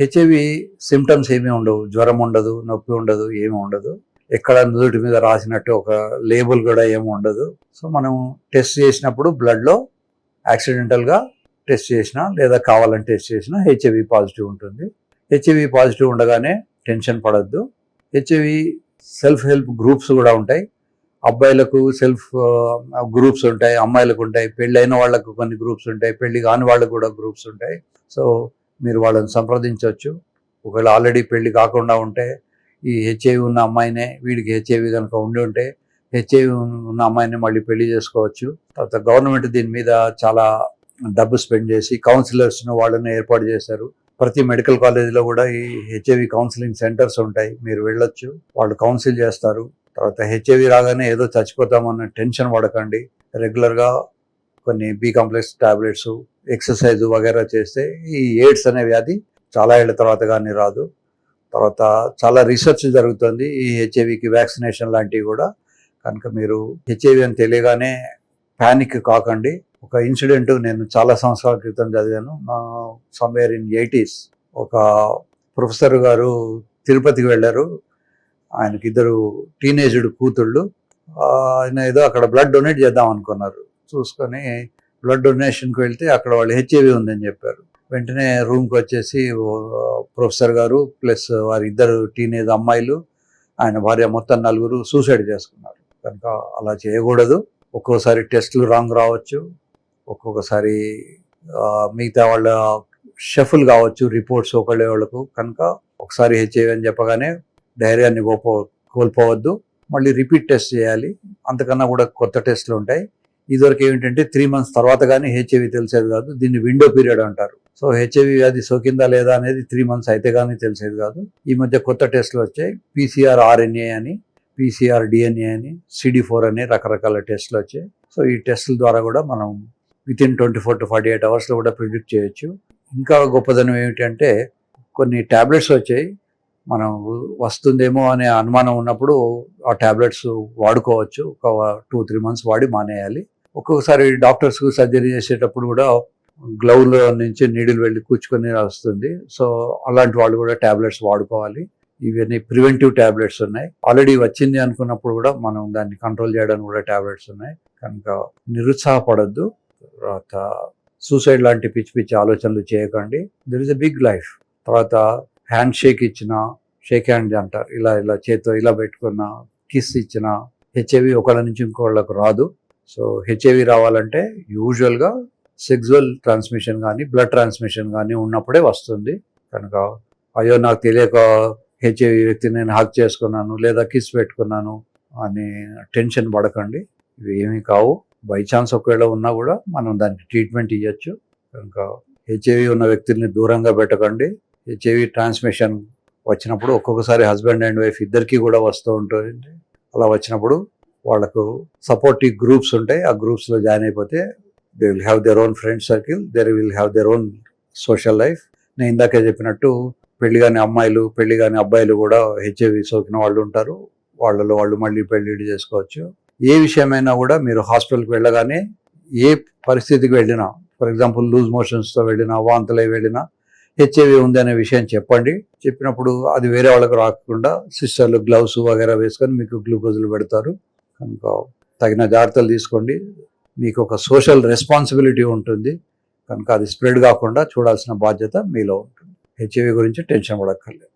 HIV symptoms ఏమీ ఉండవు. జ్వరం ఉండదు నొప్పి ఉండదు ఏమీ ఉండదు. ఎక్కడ నుదుటి మీద రాసినట్టు ఒక లేబుల్ కూడా ఏమి ఉండదు. సో మనం టెస్ట్ చేసినప్పుడు బ్లడ్లో యాక్సిడెంటల్గా టెస్ట్ చేసినా లేదా కావాలని టెస్ట్ చేసినా హెచ్ఐవి పాజిటివ్ ఉంటుంది. హెచ్ఐవి పాజిటివ్ ఉండగానే టెన్షన్ పడద్దు. హెచ్ఐవి సెల్ఫ్ హెల్ప్ గ్రూప్స్ కూడా ఉంటాయి. అబ్బాయిలకు సెల్ఫ్ గ్రూప్స్ ఉంటాయి అమ్మాయిలకు ఉంటాయి పెళ్ళైన వాళ్ళకు కొన్ని గ్రూప్స్ ఉంటాయి పెళ్ళి కాని వాళ్ళకు కూడా గ్రూప్స్ ఉంటాయి. సో మీరు వాళ్ళని సంప్రదించవచ్చు. ఒకవేళ ఆల్రెడీ పెళ్ళి కాకుండా ఉంటే ఈ హెచ్ఐవి ఉన్న అమ్మాయినే వీడికి హెచ్ఐవి కనుక ఉండి ఉంటే హెచ్ఐవి ఉన్న అమ్మాయిని మళ్ళీ పెళ్ళి చేసుకోవచ్చు. తర్వాత గవర్నమెంట్ దీని మీద చాలా డబ్బు స్పెండ్ చేసి కౌన్సిలర్స్ను వాళ్ళని ఏర్పాటు చేశారు. ప్రతి మెడికల్ కాలేజీలో కూడా ఈ హెచ్ఐవి కౌన్సిలింగ్ సెంటర్స్ ఉంటాయి. మీరు వెళ్ళొచ్చు వాళ్ళు కౌన్సిల్ చేస్తారు. తర్వాత హెచ్ఐవి రాగానే ఏదో చచ్చిపోతామన్న టెన్షన్ పడకండి. రెగ్యులర్గా కొన్ని బి కాంప్లెక్స్ టాబ్లెట్స్ ఎక్సర్సైజ్ వగేరా చేస్తే ఈ ఎయిడ్స్ అనే వ్యాధి చాలా ఏళ్ళ తర్వాత కానీ రాదు. తర్వాత చాలా రీసెర్చ్ జరుగుతుంది ఈ హెచ్ఐవికి వ్యాక్సినేషన్ లాంటివి కూడా. కనుక మీరు హెచ్ఐవి అని తెలియగానే ప్యానిక్ కాకండి. ఒక ఇన్సిడెంట్ నేను చాలా సంవత్సరాల క్రితం చదివాను. సమ్వేర్ ఇన్ ఎయిటీస్ ఒక ప్రొఫెసర్ గారు తిరుపతికి వెళ్ళారు. ఆయనకి ఇద్దరు టీనేజ్డ్ కూతుళ్ళు ఆయన ఏదో అక్కడ బ్లడ్ డొనేట్ చేద్దాం అనుకున్నారు. చూసుకొని బ్లడ్ డొనేషన్కి వెళ్తే అక్కడ వాళ్ళు హెచ్ఐవి ఉందని చెప్పారు. వెంటనే రూమ్కి వచ్చేసి ప్రొఫెసర్ గారు ప్లస్ వారి ఇద్దరు టీనేజ్ అమ్మాయిలు ఆయన భార్య మొత్తం నలుగురు సూసైడ్ చేసుకున్నారు. కనుక అలా చేయకూడదు. ఒక్కోసారి టెస్టులు రాంగ్ రావచ్చు. ఒక్కొక్కసారి మిగతా వాళ్ళ షఫుల్ కావచ్చు రిపోర్ట్స్ ఒకళ్ళ వాళ్ళకు. కనుక ఒకసారి హెచ్ఐవి అని చెప్పగానే ధైర్యాన్ని కోల్పోవద్దు. మళ్ళీ రిపీట్ టెస్ట్ చేయాలి. అంతకన్నా కూడా కొత్త టెస్ట్లు ఉంటాయి. ఇదివరకు ఏమిటంటే త్రీ మంత్స్ తర్వాత కానీ హెచ్ఐవి తెలిసేది కాదు దీన్ని విండో పీరియడ్ అంటారు. సో హెచ్ఐవి వ్యాధి సోకిందా లేదా అనేది త్రీ మంత్స్ అయితే కానీ తెలిసేది కాదు. ఈ మధ్య కొత్త టెస్ట్లు వచ్చాయి. పీసీఆర్ ఆర్ఎన్ఏ అని పీసీఆర్ డిఎన్ఏ అని సిడి ఫోర్ అని రకరకాల టెస్ట్లు వచ్చాయి. సో ఈ టెస్టుల ద్వారా కూడా మనం with in twenty four to forty eight అవర్స్లో కూడా ప్రిడిక్ట్ చేయొచ్చు. ఇంకా గొప్పదనం ఏమిటంటే కొన్ని ట్యాబ్లెట్స్ వచ్చాయి. మనం వస్తుందేమో అనే అనుమానం ఉన్నప్పుడు ఆ ట్యాబ్లెట్స్ వాడుకోవచ్చు. ఒక టూ త్రీ మంత్స్ వాడి మానేయాలి. ఒక్కొక్కసారి డాక్టర్స్ సర్జరీ చేసేటప్పుడు కూడా గ్లౌలో నుంచి నీడిల్ వెళ్ళి కూర్చుకొని వస్తుంది సో అలాంటి వాళ్ళు కూడా ట్యాబ్లెట్స్ వాడుకోవాలి. ఇవన్నీ ప్రివెంటివ్ ట్యాబ్లెట్స్ ఉన్నాయి. ఆల్రెడీ వచ్చింది అనుకున్నప్పుడు కూడా మనం దాన్ని కంట్రోల్ చేయడానికి కూడా ట్యాబ్లెట్స్ ఉన్నాయి. కనుక నిరుత్సాహపడద్దు. తర్వాత సూసైడ్ లాంటి పిచ్చి పిచ్చి ఆలోచనలు చేయకండి. There is a big life తర్వాత హ్యాండ్ షేక్ ఇచ్చిన షేక్ హ్యాండ్ అంటారు. ఇలా ఇలా చేతితో ఇలా పెట్టుకున్న కిస్ ఇచ్చిన హెచ్ఐవి ఒకళ్ళ నుంచి ఇంకోళ్ళకు రాదు. సో హెచ్ఐవి రావాలంటే యూజువల్గా సెక్జువల్ ట్రాన్స్మిషన్ కానీ బ్లడ్ ట్రాన్స్మిషన్ కానీ ఉన్నప్పుడే వస్తుంది. కనుక అయ్యో నాకు తెలియక హెచ్ఐవి వ్యక్తిని నేను హక్ చేసుకున్నాను లేదా కిస్ పెట్టుకున్నాను అని టెన్షన్ పడకండి. ఇవి ఏమీ కావు. బై ఛాన్స్ ఒకవేళ ఉన్నా కూడా మనం దానికి ట్రీట్మెంట్ ఇవ్వచ్చు కనుక హెచ్ఐవి ఉన్న వ్యక్తుల్ని దూరంగా పెట్టకండి. హెచ్ఐవి ట్రాన్స్మిషన్ వచ్చినప్పుడు ఒక్కొక్కసారి హస్బెండ్ అండ్ వైఫ్ ఇద్దరికీ కూడా వస్తూ ఉంటుంది అలా వచ్చినప్పుడు వాళ్ళకు సపోర్టివ్ గ్రూప్స్ ఉంటాయి. ఆ గ్రూప్స్లో జాయిన్ అయిపోతే they will have their own friend circle there will have their own social life నేను ఇందాకే చెప్పినట్టు పెళ్ళి కాని అమ్మాయిలు పెళ్ళి కాని అబ్బాయిలు కూడా హెచ్ఐవి సోకిన వాళ్ళు ఉంటారు. వాళ్ళలో వాళ్ళు మళ్ళీ పెళ్ళిళ్ళు చేసుకోవచ్చు. ఏ విషయమైనా కూడా మీరు హాస్పిటల్కి వెళ్ళగానే ఏ పరిస్థితికి వెళ్ళినా ఫర్ ఎగ్జాంపుల్ లూజ్ మోషన్స్తో వెళ్ళినా వాంతులై వెళ్ళినా హెచ్ఐవి ఉంది అనే విషయం చెప్పండి. చెప్పినప్పుడు అది వేరే వాళ్ళకి రాకుండా సిస్టర్లు గ్లౌస్ వగేరా వేసుకొని మీకు గ్లూకోజులు పెడతారు. కనుక తగిన జాగ్రత్తలు తీసుకోండి. మీకు ఒక సోషల్ రెస్పాన్సిబిలిటీ ఉంటుంది. కనుక అది స్ప్రెడ్ కాకుండా చూడాల్సిన బాధ్యత మీలో ఉంటుంది. హెచ్ఐవి గురించి టెన్షన్ పడక్కర్లేదు.